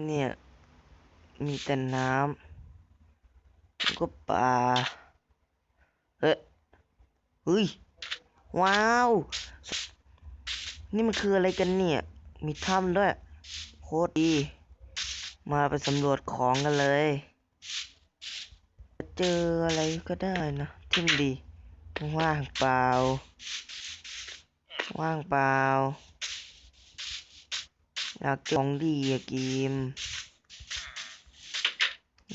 เนี่ย มีแต่น้ำก็ปลาเฮ้ยเฮ้ย ว้าว นี่มันคืออะไรกันเนี่ย มีถ้ำด้วย โคตรดี มาไปสำรวจของกันเลย เจออะไรก็ได้นะที่มดี ว่างเปล่า ว่างเปล่า อยากของดีอะกิม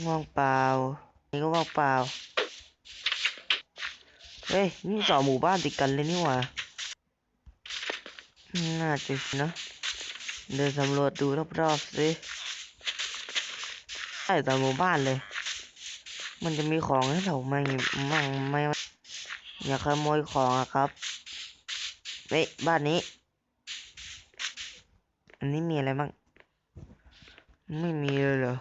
ว่างเปล่านี่ก็ว่างเปล่าเฮ้ยนี่สองหมู่บ้านติดกันเลยนี่หว่าน่าจะนะเดินสำรวจดูรอบๆสิใช่แต่หมู่บ้านเลย มันจะมีของให้เราไหมมั่งไหม่อย่าขโมยของอะครับเฮ้ยบ้านนี้ อันนี้มีอะไรบ้าง ไม่มีเลยเหรอ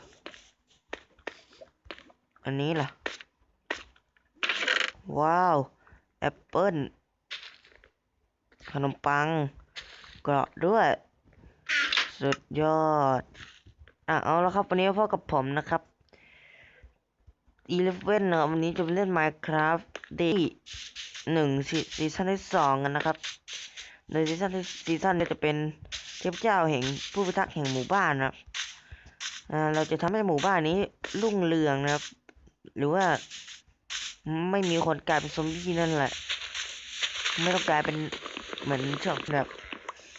อันนี้ล่ะ ว้าว แอปเปิ้ล ขนมปัง กราะด้วย สุดยอด อะ เอาแล้วครับ วันนี้พ่อกับผมนะครับ Eleven เนอะวันนี้จะไปเล่น Minecraft Day หนึ่งซีซีซั่นที่สองกันนะครับ ในซีซั่นที่ซีซั่นนี้จะเป็น พเจ้าแห่งผู้พิทักษ์แห่งหมู่บ้านนะครับเราจะทำให้หมู่บ้านนี้รุ่งเรืองนะครับ หรือว่าไม่มีคนกลายเป็นซอมบี้นั่นแหละ ไม่ต้องกลายเป็นเหมือนช่วงแบบ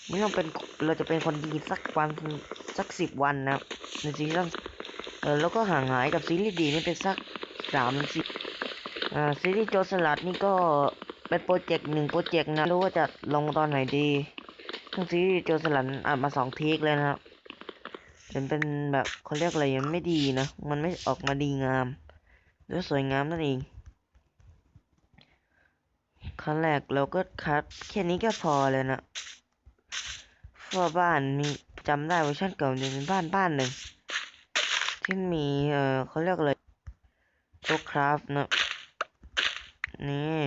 ไม่ต้องเป็นเราจะเป็นคนดีสักวันสักสิบวันนะครับในซีซั่นเออแล้วก็ห่างหายกับซีรีส์ดีนี่เป็นสักสามสิบอ่าซีรีส์โจรสลัดนี่ก็เป็นโปรเจกต์หนึ่งโปรเจกต์นะไม่รู้ว่าจะลงตอนไหนดี ทั้งซีโจสลัดอ่านมาสองเทคเลยนะครับเป็นเป็นแบบเขาเรียกอะไรมันไม่ดีนะ มันไม่ออกมาดีงามหรือสวยงามนั่นเองขั้นแรกเราก็คัดแค่นี้ก็พอเลยนะเพราะบ้านมีจำได้เวอร์ชันเก่าหนึ่งเป็นบ้านบ้านหนึ่งที่มีเออเขาเรียกอะไรโต๊ะคราฟนะนี่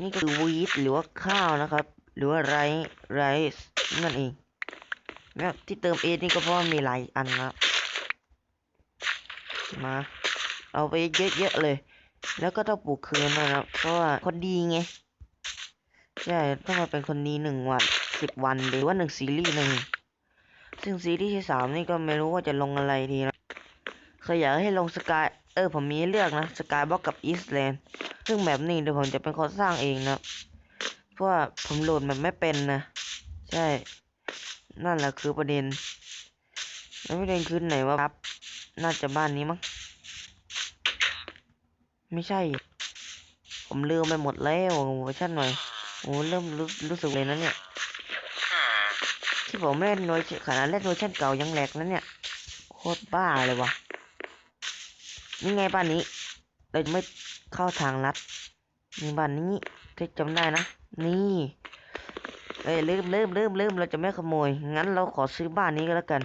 นี่ก็คือวีทหรือว่าข้าวนะครับ หรือว่าไรไรซ์นั่นเองแล้วที่เติมเอนี่ก็เพราะว่ามีหลายอันนะมา เอาไปเยอะๆเลย แล้วก็ต้องปลูกคืนนะครับ เพราะว่าคนดีไง ใช่ต้องมาเป็นคนดีหนึ่งวันสิบวันหรือว่าหนึ่งซีรีส์หนึ่งซึ่งซีรีส์ที่สามนี่ก็ไม่รู้ว่าจะลงอะไรดีนะเคยอยากให้ลงสกายเออผมมีเลือกนะสกายบล็อกกับอีสแลนด์ซึ่งแบบนี้เดี๋ยวผมจะเป็นคนสร้างเองนะ เพราะว่าผมโหลดมันไม่เป็นนะ ใช่ นั่นแหละคือประเด็น แล้วประเด็นคือไหนวะครับ น่าจะบ้านนี้มั้ง ไม่ใช่ ผมลืมไปหมดแล้วเวอร์ชันหน่อย โอ้เริ่มรู้รู้สึกเลยนะเนี่ย ที่ผมเล่นเวอร์ชันขนาดเล่นเวอร์ชันเก่ายังแหลกนะเนี่ย โคตรบ้าเลยวะนี่ไงบ้านนี้เราจะไม่เข้าทางลัดนี่บ้านนี้ที่จำได้นะ นี่เอ้ยลืมลืมลืมลืมเราจะไม่ขโมย งั้นเราขอซื้อบ้านนี้ก็แล้วกัน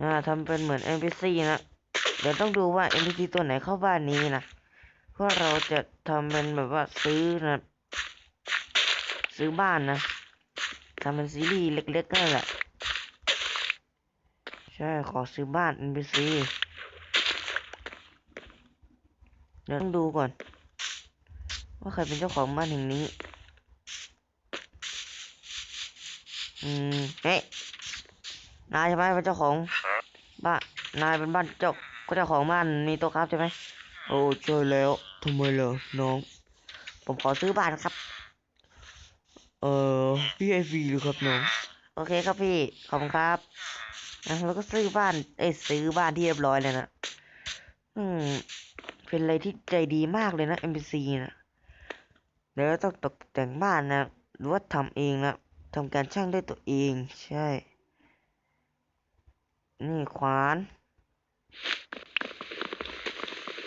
อ่าทำเป็นเหมือน NPC นะ เดี๋ยวต้องดูว่า NPC ตัวไหนเข้าบ้านนี้นะเพราะเราจะทำเป็นแบบว่าซื้อนะ ซื้อบ้านนะทำเป็นซีรีส์เล็กๆนั่นแหละ ใช่ ขอซื้อบ้าน NPC เดี๋ยวต้องดูก่อน ว่าใครเป็นเจ้าของบ้านแห่งนี้ อืมเฮ้ยนายใช่ไหมเป็นเจ้าของบ้านนายเป็นบ้านเจ้าก็เจ้าของบ้านมีโต๊ะครับใช่ไหมโอ้ใช่แล้วทำไมเหรอน้อง ผมขอซื้อบ้านครับ เอ่อพี่ไอฟีหรือครับน้องโอเคครับพี่ขอบคุณครับนะแล้วก็ซื้อบ้านเอ้ยซื้อบ้านที่เรียบร้อยเลยนะอืมเป็นอะไรที่ใจดีมากเลยนะ NPC นะเดี๋ยวต้องตกแต่งบ้านนะหรือว่าทำเองนะ ทำการช่างด้วยตัวเอง ใช่ นี่ขวาน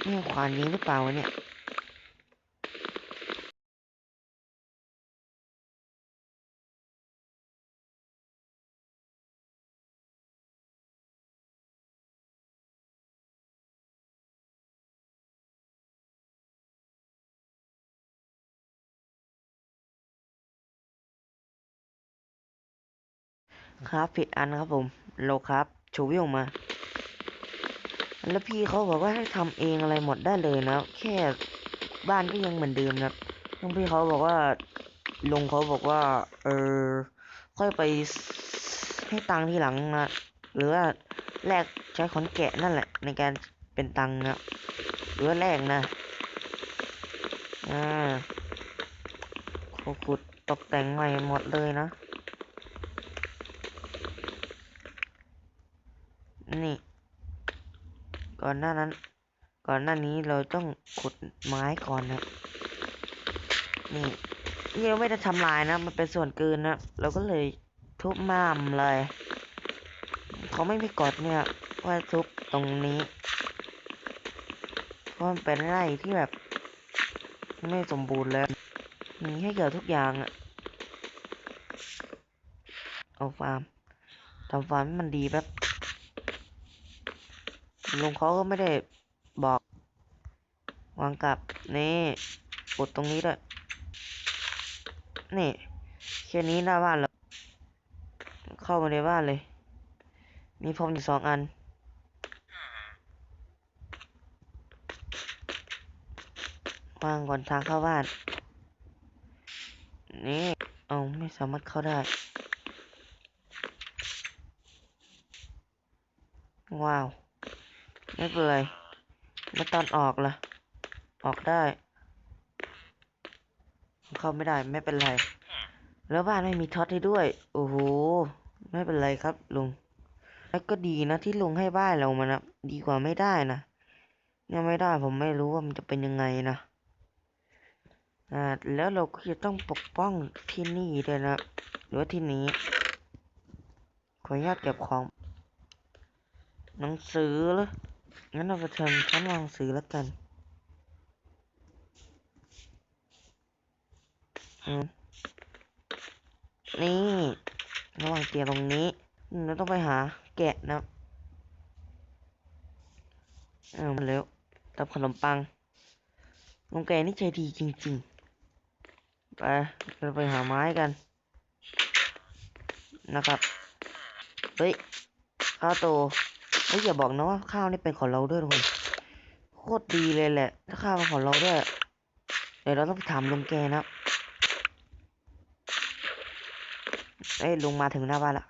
นี่ขวานยิงหรือเปล่าวะเนี่ย ครับผิดอันครับผมโลครับโชว์วิวมา แล้วพี่เขาบอกว่าให้ทำเองอะไรหมดได้เลยนะแค่บ้านก็ยังเหมือนเดิมนะลุงพี่เขาบอกว่าลุงเขาบอกว่า เออค่อยไปให้ตังค์ทีหลังนะหรือว่าแลกใช้ขอนแกะนั่นแหละ ในการเป็นตังค์นะหรือว่าแลกนะอ่าเขาขุดตกแต่งใหม่หมดเลยนะ นี่ ก่อนหน้านั้น ก่อนหน้านี้เราต้องขุดไม้ก่อนนะ นี่นี่เราไม่ได้ทำลายนะ มันเป็นส่วนเกินนะ เราก็เลยทุบม่ามเลย เขาไม่มีกฎเนี่ย ว่าทุบตรงนี้ เพราะมันเป็นไร่ที่แบบ ไม่สมบูรณ์แล้วมีให้เกี่ยวทุกอย่างอะเอาฟาร์มทำฟาร์มให้มันดีแบบ ลุงเขาก็ไม่ได้บอก วางกลับ นี่ปุดตรงนี้ด้วย นี่แค่นี้หน้าบ้านแล้ว เข้ามาในบ้านเลย มีพรมอยู่สองอัน วางก่อนทางเข้าบ้าน นี่ เอาไม่สามารถเข้าได้ ว้าว ไม่เป็นไร แล้วตอนออกล่ะ ออกได้ เข้าไม่ได้ไม่เป็นไร แล้วบ้านไม่มีท็อตให้ด้วย โอ้โห ไม่เป็นไรครับลุง แล้วก็ดีนะที่ลุงให้บ้านเรามานะ ดีกว่าไม่ได้นะเนี่ไม่ได้ผมไม่รู้ว่ามันจะเป็นยังไงนะอ่าแล้วเราก็จะต้องปกป้องที่นี่ด้วยนะ หรือว่าที่นี้ ขออนุญาตเก็บของ หนังสือเหรอ งั้นเราไปทำชั้นวางหนังสือแล้วกันอืมนี่ระหว่างเตียงตรงนี้เราต้องไปหาแกะนะเออมาเร็วตับขนมปังลุงแกนี่ใจดีจริงๆ ไปเราไปหาไม้กัน นะครับ เฮ้ยข้าวโต เฮ้ยอย่าบอกนะว่าข้าวนี่เป็นของเราด้วยทุกคนโคตรดีเลยแหละ ถ้าข้าวเป็นของเราด้วย เดี๋ยวเราต้องไปถามลุงแกนะเอ้ยลุงมาถึงหน้าบ้านละ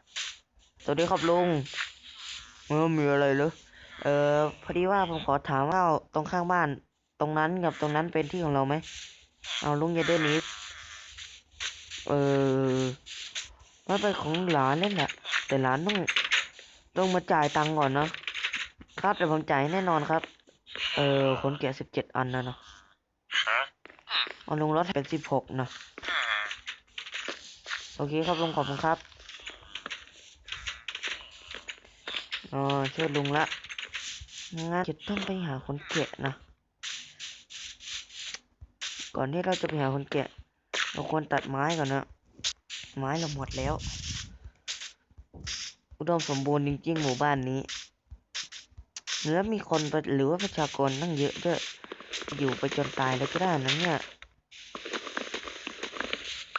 สวัสดีครับลุงเออมีอะไรเหรอเออพอดีว่าผมขอถามว่าตรงข้างบ้าน ตรงนั้นกับตรงนั้นเป็นที่ของเราไหมเอาลุงอย่าเดินหนีเออมันเป็นของหลานเล่นแหละ แต่หลานต้อง ต้องมาจ่ายตังค์ก่อนเนอะครับเดี๋ยวผมจ่ายให้แน่นอนครับ เออคนแก่สิบเจ็ดอันนะเนาะเอาลุงลดให้เป็นสิบหกนะโอเคครับลุงขอบคุณครับอ๋อช่วยลุงละงั้นจะต้องไปหาคนแกะนะก่อนที่เราจะไปหาคนแกะเราควรตัดไม้ก่อนนะไม้เราหมดแล้ว อุดมสมบูรณ์จริงๆหมู่บ้านนี้แล้วมีคนหรือว่าประชากรตั้งเยอะด้วยอยู่ไปจนตายเลยก็ได้นะเนี่ย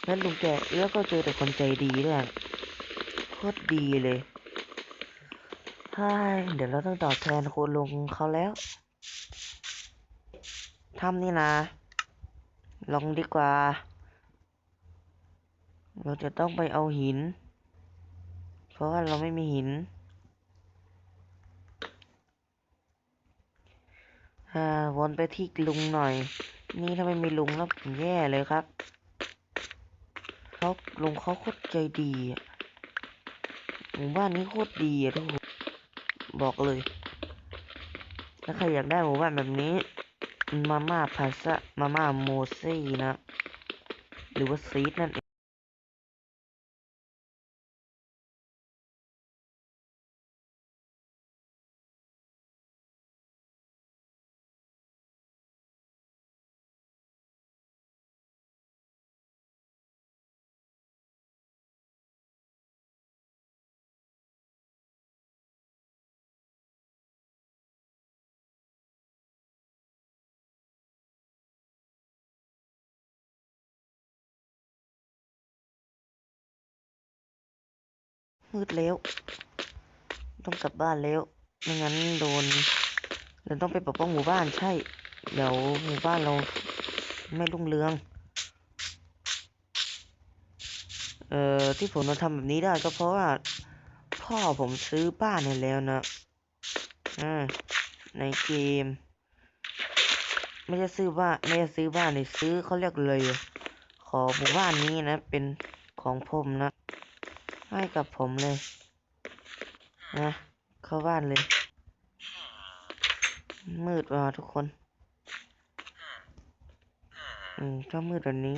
แล้วลุงแกแล้วก็เจอแต่คนใจดีด้วยโคตรดีเลยใช่เดี๋ยวเราต้องตอบแทนคุณลุงเขาแล้วทำนี่นะลองดีกว่า เราจะต้องไปเอาหิน เพราะว่าเราไม่มีหินอ่าวนไปที่ลุงหน่อย นี่ถ้าไม่มีลุงแล้วผมแย่เลยครับเขาลุงเขาโคตรใจดีหมู่บ้านนี้โคตรดีอะทุกคนบอกเลย ถ้าใครอยากได้หมู่บ้านแบบนี้ มาม่าพาซะมาม่าโมซี่นะ หรือว่าซีดนั่นเอง มืดแล้ว ต้องกลับบ้านแล้วไม่งั้นโดนเราต้องไปปกป้องหมู่บ้านใช่ เดี๋ยวหมู่บ้านเราไม่รุ่งเรือง เอ่อที่ผมมาทำแบบนี้ได้ก็เพราะว่า พ่อผมซื้อบ้านให้แล้วนะอ่าในเกม ไม่ใช่ซื้อบ้านไม่ใช่ซื้อบ้านเลยซื้อเขาเรียกเลย ขอหมู่บ้านนี้นะ เป็นของผมนะ ให้กับผมเลยนะเข้าบ้านเลย มืดว่ะทุกคน อืมถ้ามืดแบบนี้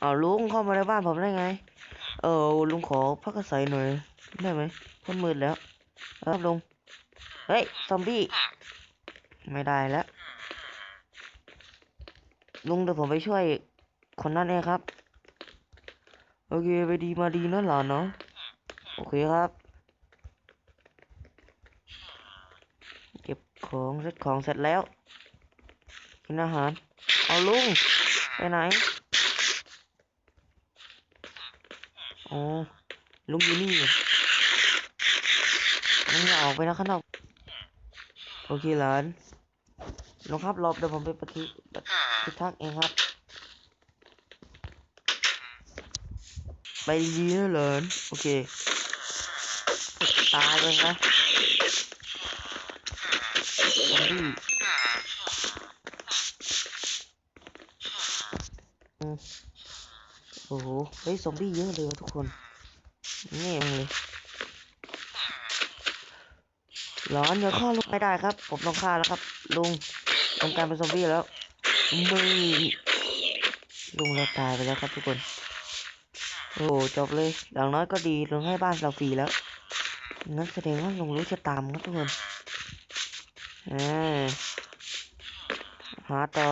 เอาลุงเข้ามาในบ้านผมได้ไง เออลุงขอพักอาศัยหน่อยได้ไหมพราะมืดแล้วครับลุง เฮ้ย ซอมบี้ ไม่ได้แล้ว ลุงเดี๋ยวผมไปช่วย คนนั้นเองครับ โอเคไปดีมาดีนะหลานเนาะโอเคครับ เก็บของเสร็จของเสร็จแล้วกินอาหาร เอาลุงไปไหนอ๋อลุงอยู่นี่เหรอลุงอย่าออกไปนะข้างนอกโอเคหลานลุงครับรอบเดี๋ยวผมไปปฏิปฏิ พิทักษ์เองครับ ไปดีๆนะหลานโอเค ตายเลยนะซอมบี้อืมโอ้โห เฮ้ย ซอมบี้เยอะเลยว่ะทุกคนแง่เลยร้อนอย่าฆ่าลุงไม่ได้ครับ ผมต้องฆ่าแล้วครับ ลุงต้องการเป็นซอมบี้แล้ว ไม่ลุงเราตายไปแล้วครับทุกคน โอ้จบเลยอย่างน้อยก็ดีลุงให้บ้านเราฟรีแล้วงั้นแสดงว่าลุงรู้ชะตามครับทุกคนอ่าหาต่อ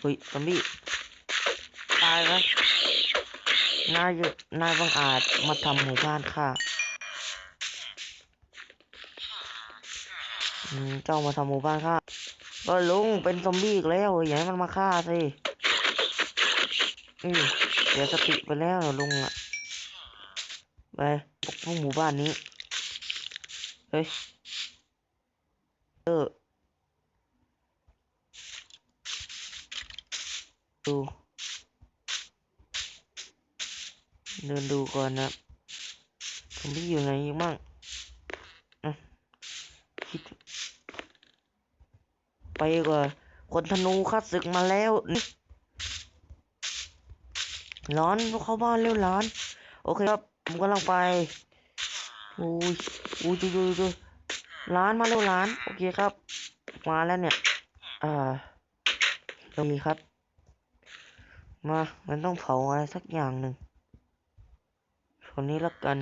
เฮ้ยซอมบี้ตายไหมนายนายบังอาจมาทำหมู่บ้านข้า เจ้ามาทำหมู่บ้านข้าก็ลุงเป็นซอมบี้อีกแล้วอย่าให้มันมาฆ่าสิอืมเสียวสติไปแล้วลุงอะไปปกป้องหมู่บ้านนี้ เฮ้ยเออดูเดินดูก่อนนะผมพี่อยู่ไหนอีกมั่งอะคิด ไปกว่าคนธนูข้าศึกมาแล้วนี่ร้อนเข้าบ้านเร็วร้อน โอเคครับ ผมกำลังไปอุ้ยอุ้ยดูดูดูร้านมาเร็วร้าน โอเคครับ มาแล้วเนี่ย อ่าโอเคครับ มา มันต้องเผาอะไรสักอย่างหนึ่งคนนี้ละกัน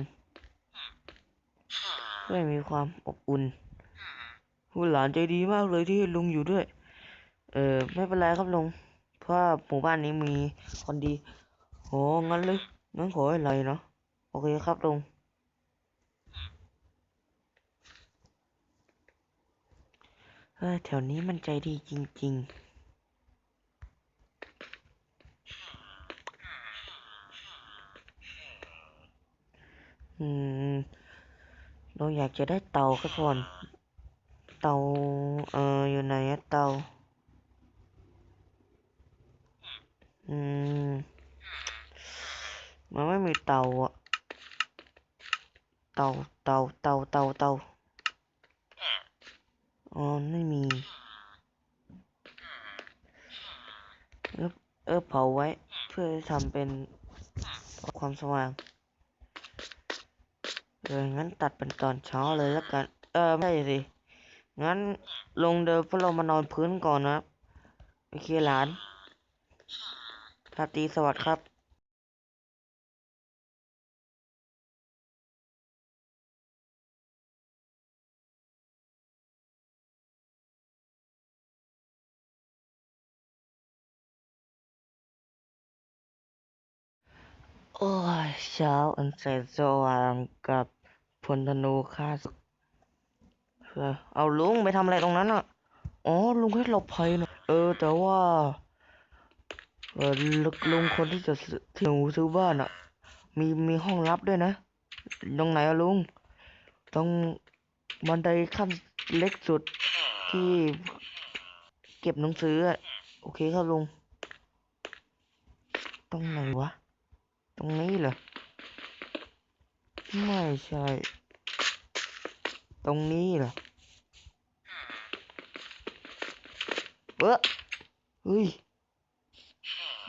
เพื่อมีความอบอุ่น ผู้หลานใจดีมากเลยที่ให้ลุงอยู่ด้วย เออไม่เป็นไรครับลุง เพราะหมู่บ้านนี้มีคนดีโหงั้นเลยงั้นขอให้ไรเนาะ โอเคครับลุงเฮ้ยแถวนี้มันใจดีจริง ๆเราอยากจะได้เตาครับก่อน เตาเอออยู่ไหนอะเตาอืมมันไม่มีเตาอะเตาเตาเตาเตาเตาอ๋อไม่มีเออเออเผาไว้ เพื่อทำเป็นความสว่างเอองั้นตัดเป็นตอนเช้าเลยแล้วกัน เออ ไม่ใช่สิ งั้นลงเดินพวกเรามานอนพื้นก่อนนะโอเคหลานราตรีสวัสดิ์ครับโอ้ยเช้าอันแสนสว่างกับพลธนูฆ่าศึก เออเอาลุงไปทำอะไรตรงนั้นอะ อ๋อลุงให้หลบภัยหน่อยเออ แต่ว่าเออลุงคนที่จะถือที่หนูซื้อบ้านอะ มีมีห้องลับด้วยนะ ตรงไหนอะลุง ตรงบันไดขั้นเล็กสุดที่เก็บหนังสืออะ โอเคครับลุง ตรงไหนวะ ตรงนี้เหรอ ไม่ใช่ ตรงนี้เหรอ ออเฮ้ย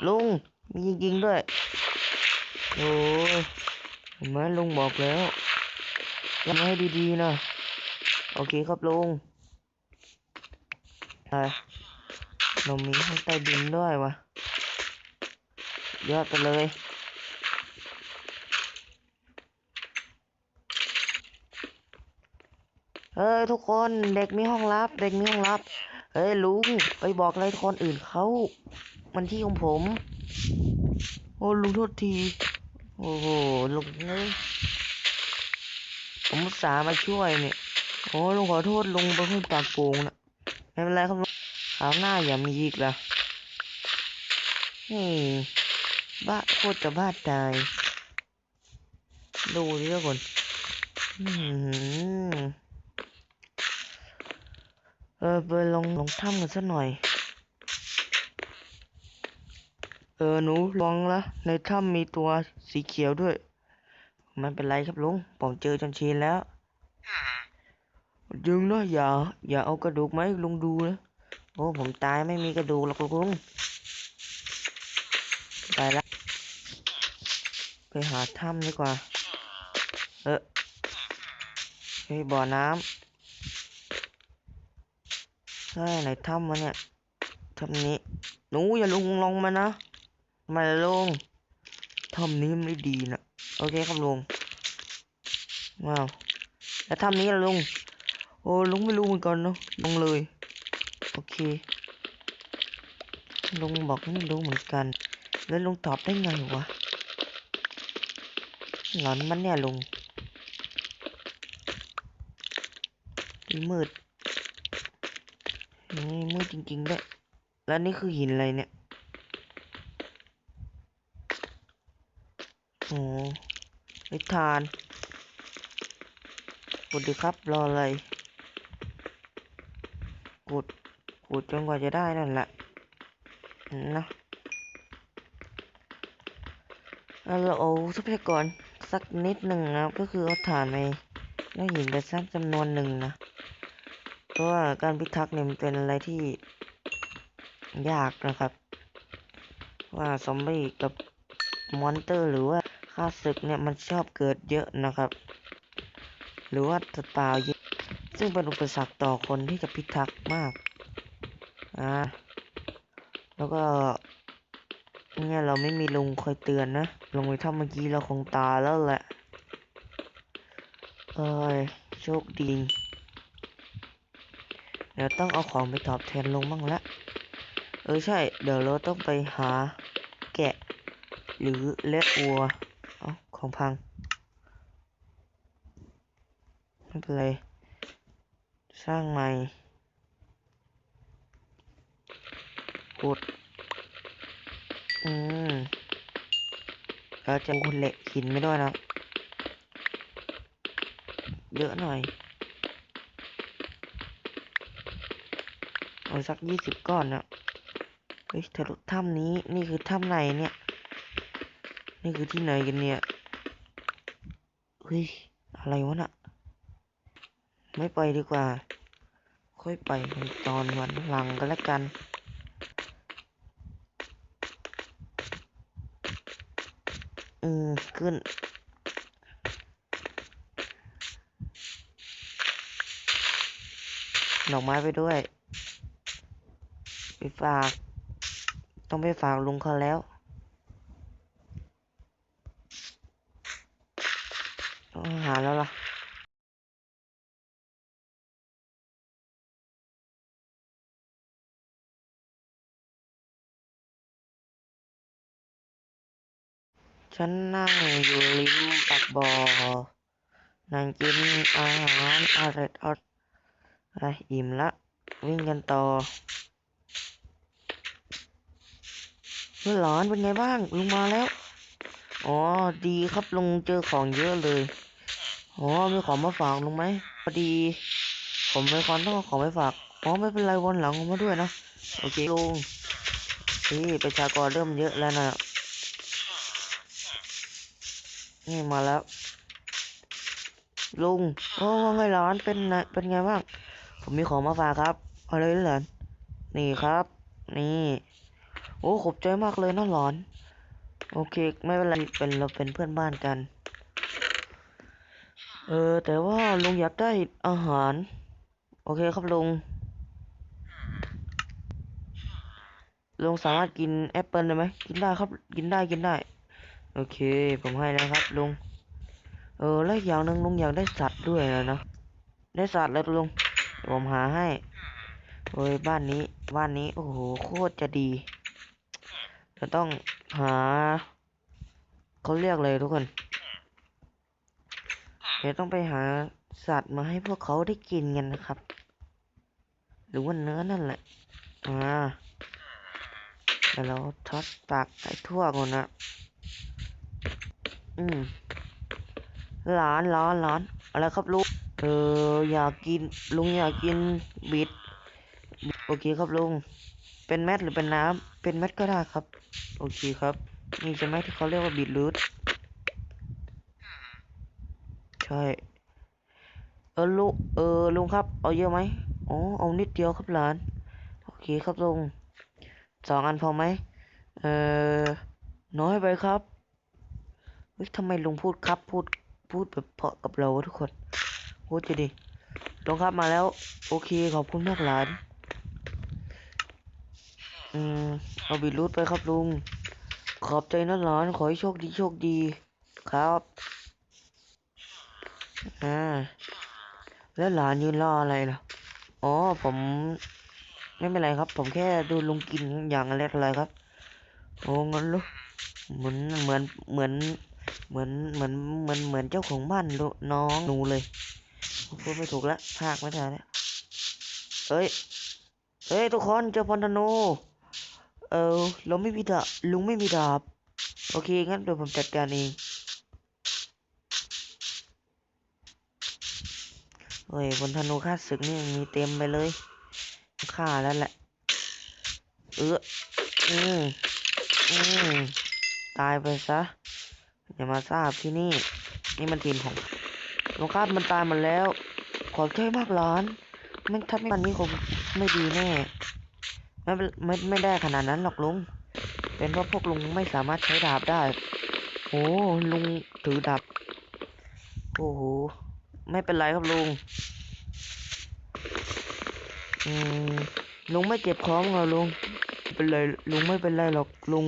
ลุงมีจริงด้วยโอ้ยเห็นไหมลุงบอกแล้วทำให้ดีๆนะโอเคครับลุงอะไปเรามีห้องใต้ดินด้วยวะยอดไปเลยเฮ้ยทุกคนเด็กมีห้องลับ เด็กมีห้องลับ เฮ้ยลุงไปบอกอะไรคนอื่นเขามันที่ของผม โอ้ลุงโทษที โอ้โหลุงเอ้ยผมสามาช่วยเนี่ยโอ้ลุงขอโทษลุงเป็นคนปากโกงนะไม่เป็นไรครับลุงคราวหน้าอย่ามีอีกละนี่บ้าโคตรจะบ้าตายดูดิทุกคนอืม เออไปลงลงถ้ำกันสักหน่อย เออหนูลองละในถ้ำมีตัวสีเขียวด้วยไม่เป็นไรครับลุงผมเจอจนชินแล้วยึงนะอย่าอย่าเอากระดูกไหมลุงดูนะโอ้ผมตายไม่มีกระดูกหรอกลุงไปละไปหาถ้ำดีกว่า เออเฮ้ยบ่อน้ำ ใช่ไหนถ้ำวะเนี่ยถ้ำนี้หนูอย่าลงลงมานะมาลงถ้ำนี้ไม่ดีนะโอเคครับลุงว้าวแล้วถ้ำนี้ละลุงโอ้ลุงไม่รู้เหมือนกันเนาะลงเลยโอเคลุงบอกไม่รู้เหมือนกัน แล้วลุงตอบได้ไงวะหลอนมันเนี่ยลุงมืด มืดจริงๆด้วย แล้วนี่คือหินอะไรเนี่ย โอ้ไอ้ทานกดดิครับรออะไร กดกดจนกว่าจะได้นั่นแหละนะแล้วเราเอาทรัพยากรสักนิดหนึ่งนะครับ ก็คือเอาถ่านไปแล้วหินไปสักจำนวนหนึ่งนะ เพราะว่าการพิทักษ์เนี่ยมันเป็นอะไรที่ยากนะครับ ว่าซอมบี้กับมอนเตอร์หรือว่าข้าศึกเนี่ยมันชอบเกิดเยอะนะครับ หรือว่าสัตว์ป่าเยอะซึ่งเป็นอุปสรรคต่อคนที่จะพิทักษ์มากอ่าแล้วก็เนี่ยเราไม่มีลุงคอยเตือนนะลงไปถ้ำเมื่อกี้เราคงตายแล้วแหละเอ้ยโชคดี เดี๋ยวต้องเอาของไปตอบแทนลงบ้างละ เออใช่ เดี๋ยวเราต้องไปหาแกะ หรือเล็ดวัว เอาของพัง ไม่เป็นไร สร้างใหม่กดอืมเราจะคนเหล็กหินไม่ด้วยนะ เยอะหน่อย เอาสักยี่สิบก้อนนะเฮ้ยทะลุถ้ำนี้นี่คือถ้ำไหนเนี่ย นี่คือที่ไหนกันเนี่ยเฮ้ยอะไรวะน่ะ ไม่ไปดีกว่า ค่อยไปตอนวันหลังก็แล้วกันอืมขึ้นดอกไม้ไปด้วย ฝาก ต้องไปฝากลุงเขาแล้วต้องหาแล้วล่ะฉันนั่งอยู่ริมปักบ่อนั่งกินอาหารอร่อยอร่อยอิ่มละ วิ่งกันต่อ เมื่อหลานเป็นไงบ้างลุงมาแล้ว อ๋อดีครับลุงเจอของเยอะเลยอ๋อมีของมาฝากลุงไหมพอดี ผมเป็นคนต้องเอาของไปฝากอ๋อไม่เป็นไรวันหลังมาด้วยนะโอเคลุงนี่ประชากรเริ่มเยอะแล้วนะนี่มาแล้ว ลุงโอ้ว่าไงหลานเป็นไงเป็นไงบ้างผมมีของมาฝากครับเอาเลยหลานนี่ครับ นี่ อ้ขอบใจมากเลยนะหลานโอเค ไม่เป็นไรเป็นเราเป็นเพื่อนบ้านกัน เออ แต่ว่าลุงอยากได้อาหาร โอเคครับลุงลุงสามารถกินแอปเปิลได้ไหมกินได้ครับ กินได้กินได้ โอเค ผมให้นะครับลุง เออ แล้วอย่างหนึ่งลุงอยากได้สัตว์ด้วยนะได้สัตว์แล้วลุงผมหาให้ โอ้ยบ้านนี้ บ้านนี้ โอ้โห โคตรจะดี จะต้องหาเขาเรียกเลยทุกคนเดี๋ยวต้องไปหาสัตว์มาให้พวกเขาได้กินกันนะครับ หรือว่าเนื้อนั่นแหละ อ่าเดี๋ยวเราทอดปากใส่ทั่วก่อนนะอืมหลานหลานหลานอะไรครับลุงเอออยากกินลุงอยากกินบิดโอเคครับลุงเป็นเม็ดหรือเป็นน้ำ เป็นเม็ดก็ได้ครับ โอเคครับ นี่ใช่ไหมที่เขาเรียกว่าบีทรูทใช่ เออลุงเออลุงครับ เอาเยอะไหมอ๋อเอานิดเดียวครับหลาน โอเคครับลุงสองอันพอไหมเออน้อยไปครับเฮ้ยทำไมลุงพูดครับพูดพูดแบบเพาะกับเราทุกคนพูดจะดิลุงครับมาแล้ว โอเคขอบคุณมากหลาน อืมเอาบีทรูทไปครับลุง ขอบใจนะหลาน ขอให้โชคดีโชคดีครับอ่าแล้วหลานยืนรออะไรล่ะ อ๋อผม ไม่เป็นไรครับ ผมแค่ดูลุงกินอย่างอะไรอะไรครับ โอ้งั้นเหรอเหมือนเหมือนเหมือนเหมือนเหมือนเหมือนเหมือนเจ้าของบ้านลูน้องหนูเลยพูดไม่ถูกล้วพากไม่ได้แล้วเฮ้ย เฮ้ย ทุกคนเจอพรธนู เออเราไม่มีดาบลุงไม่มีดาบ โอเค งั้นเดี๋ยวผมจัดการเองเฮ้ยบนธนูค่าศึกนี่มีเต็มไปเลยฆ่าแล้วแหละ เอออืมอืมตายไปซะ อย่ามาทราบที่นี่ นี่มันทีมของลงคาบมันตายมดแล้ว ขอบใจมากหลานไม่ถ้าไม่วันนี้คงไม่ดีแน่ ไม่ไม่ไม่ได้ขนาดนั้นหรอกลุง เป็นเพราะพวกลุงไม่สามารถใช้ดาบได้โอ้ลุงถือดาบโอ้โหไม่เป็นไรครับลุงอืมลุงไม่เจ็บคอมั้งเหรอลุงเป็นไรลุงไม่เป็นไรหรอกลุง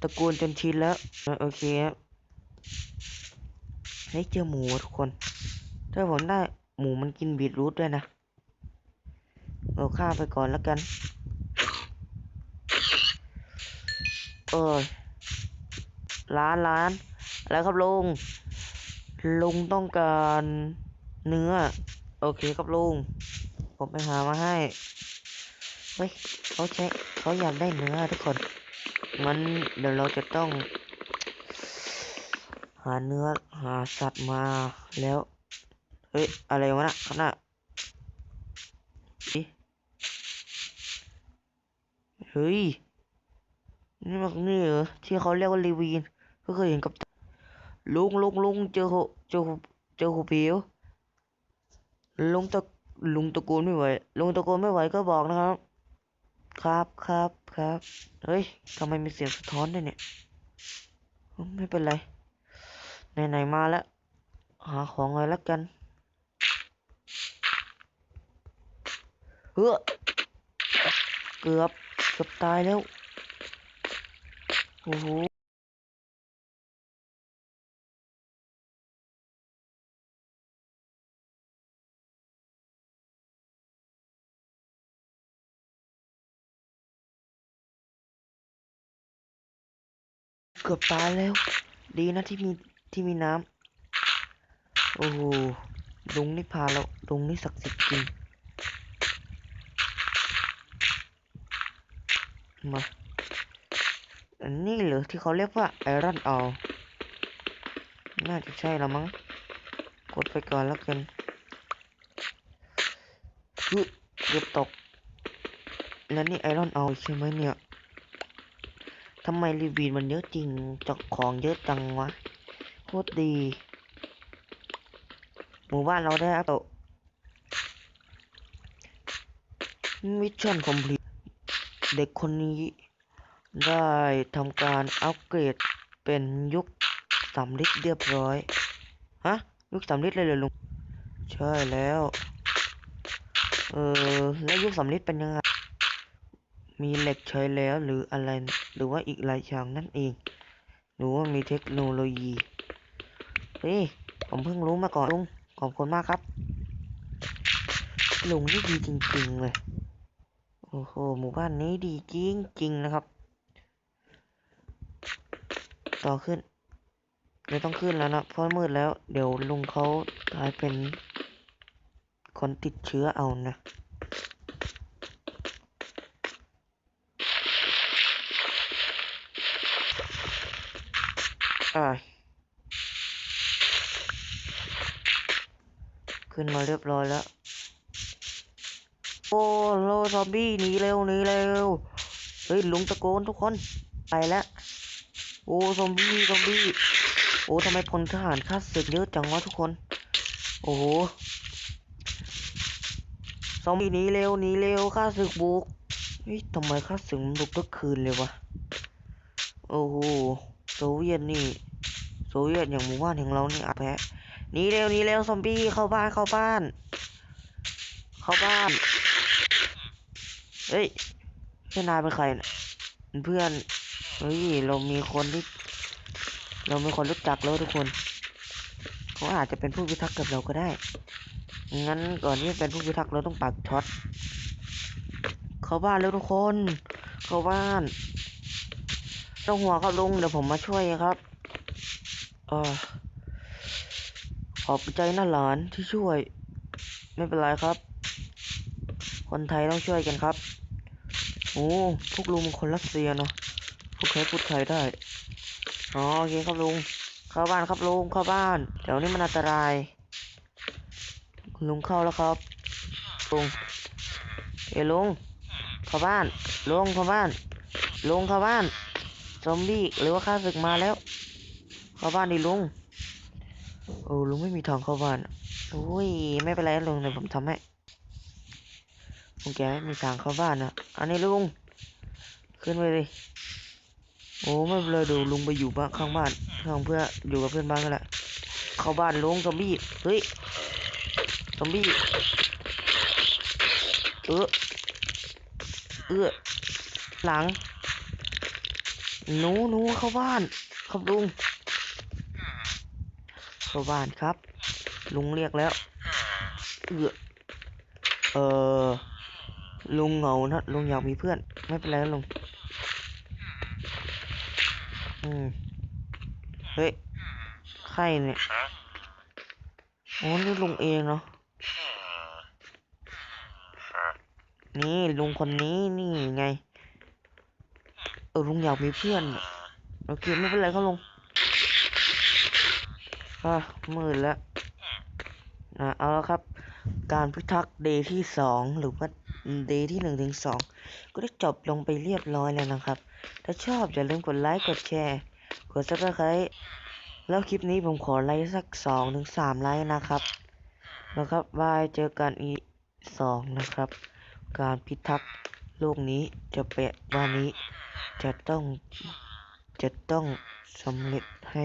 ตะโกนจนชินแล้วโอเคครับเฮ้ยเจอหมูทุกคนถ้าผมได้หมูมันกินบีทรูทด้วยนะ เอาฆ่าไปก่อนแล้วกัน เออร้านร้านอะไรครับลุง ลุงต้องการเนื้อ โอเคครับลุง ผมไปหามาให้ เฮ้ยเขาใช้เขาอยากได้เนื้อทุกคนงั้นเดี๋ยวเราจะต้อง หาเนื้อหาสัตว์มาแล้ว เฮ้ย อะไรวะนะข้างหน้า เฮ้ย นี่มันนี่เหรอที่เขาเรียกว่าลีวีน ก็เคยเห็นกับลุงลุงลุงเจอเจอเจอหูผิวลุงตะลุงตะโกนไม่ไหวลุงตะโกนไม่ไหวก็บอกนะครับ ครับครับครับเฮ้ยทำไมมีเสียงสะท้อนด้วยเนี่ยไม่เป็นไรไหนๆมาแล้วหาของอะไรแล้วกันเฮ้อเกือบ เกือบตายแล้ว โอ้โหเกือบตายแล้ว ดีนะที่มีที่มีน้ำโอ้โหลุงนี่พาเราลุงนี่ศักดิ์สิทธิ์จริง มาอันนี้หรือที่เขาเรียกว่าไอรอนเออน่าจะใช่ละมั้ง กดไปก่อนแล้วกันฮึเกือบตกแล้วนี่ไอรอนเออใช่ไหมเนี่ยทำไมรีวีนมันเยอะจริงจากของเยอะจังวะโคตรดี หมู่บ้านเราได้อัพโตมิชชั่นคอมพลี เด็กคนนี้ได้ทำการอัปเกรดเป็นยุคสำลิดเรียบร้อย ฮะ ยุคสำลิดเลยเหรอลุง ใช่แล้ว เออแล้วยุคสำลิดเป็นยังไง มีเหล็กใช้แล้วหรืออะไร หรือว่าอีกหลายอย่างนั่นเอง หรือว่ามีเทคโนโลยีเฮ้ยผมเพิ่งรู้มาก่อนลุง ขอบคุณมากครับ ลุงนี่ดีจริงๆเลย โอ้โห หมู่บ้านนี้ดีจริงๆนะครับ ต่อขึ้น ไม่ต้องขึ้นแล้วนะเพราะมืดแล้ว เดี๋ยวลุงเขากลายเป็น คนติดเชื้อเอานะอ่าขึ้นมาเรียบร้อยแล้ว โอ้โลซอมบี้หนีเร็วหนีเร็วเฮ้ยลุงตะโกนทุกคนไปแล้วโอ้ซอมบี้ซอมบี้โอ้ทำไมพลทหารข้าศึกเยอะจังวะทุกคน โอ้โหซอมบี้หนีเร็วหนีเร็วข้าศึกบุกเฮ้ยทำไมข้าศึกมันบุกทุกคืนเลยวะโอ้โหโซเวียตนี่โซเวียตอย่างหมู่บ้านของเรานี่อาจแพ้หนีเร็วหนีเร็วซอมบี้เข้าบ้านเข้าบ้าน เข้าบ้าน เฮ้ยเพื่อนนายเป็นใครนะเพื่อนเฮ้ยเรามีคนที่เรามีคนรู้จักแล้วทุกคนเขาอาจจะเป็นผู้พิทักษ์กับเราก็ได้ งั้นก่อนที่จะเป็นผู้พิทักษ์เราต้องปักช็อต เข้าบ้านแล้วทุกคน เข้าบ้านต้องหัวงครับลุงเดี๋ยวผมมาช่วยครับเออขอบใจนะหลานที่ช่วย ไม่เป็นไรครับ คนไทยต้องช่วยกันครับ โอ้พวกลุงเป็นคนรัสเซียเนาะพวกเขาพูดไทยได้ อ๋อโอเคครับลุง เข้าบ้านครับลุง เข้าบ้านแถวนี้มันอันตราย ลุงเข้าแล้วครับ ลุง เอ้ยลุง เข้าบ้าน ลุงเข้าบ้าน ลุงเข้าบ้าน ซอมบี้หรือว่าข้าศึกมาแล้ว เข้าบ้านดิลุง โอ้ลุงไม่มีทางเข้าบ้าน โอ้ยไม่เป็นไรลุงเดี๋ยวผมทำให้ ลุงแกไม่มีทางเข้าบ้านนะอันนี้ลุง ขึ้นไปเลยโอ้ไม่เป็นไรเดี๋ยวลุงไปอยู่บ้านข้างบ้านข้างเพื่ออยู่กับเพื่อนบ้านก็แหละเข้าบ้านลุงซอมบี้เฮ้ยซอมบี้เออเออหลังหนูหนูเข้าบ้าน ครับลุง เข้าบ้านครับ ลุงเรียกแล้ว เออเออ ลุงเหงานะลุงอยากมีเพื่อน ไม่เป็นไรลุงอืมเฮ้ยใครเนี่ยอ๋อนี่ลุงเองเนาะนี่ลุงคนนี้นี่ไงเออลุงอยากมีเพื่อนโอเคไม่เป็นไรครับลุงอะมืดแล้วนะเอาละครับ การพิทักษ์เดย์ที่สองหรือว่า เดย์ที่หนึ่งถึงสองก็ได้จบลงไปเรียบร้อยแล้วนะครับ ถ้าชอบอย่าลืมกดไลค์กดแชร์กดซับสไครต์แล้วคลิปนี้ผมขอไลค์สักสองถึงสามไลค์นะครับนะครับบายเจอกันอีสองนะครับ การพิทักษ์โลกนี้จะเป็นวันนี้จะต้องจะต้องสำเร็จให้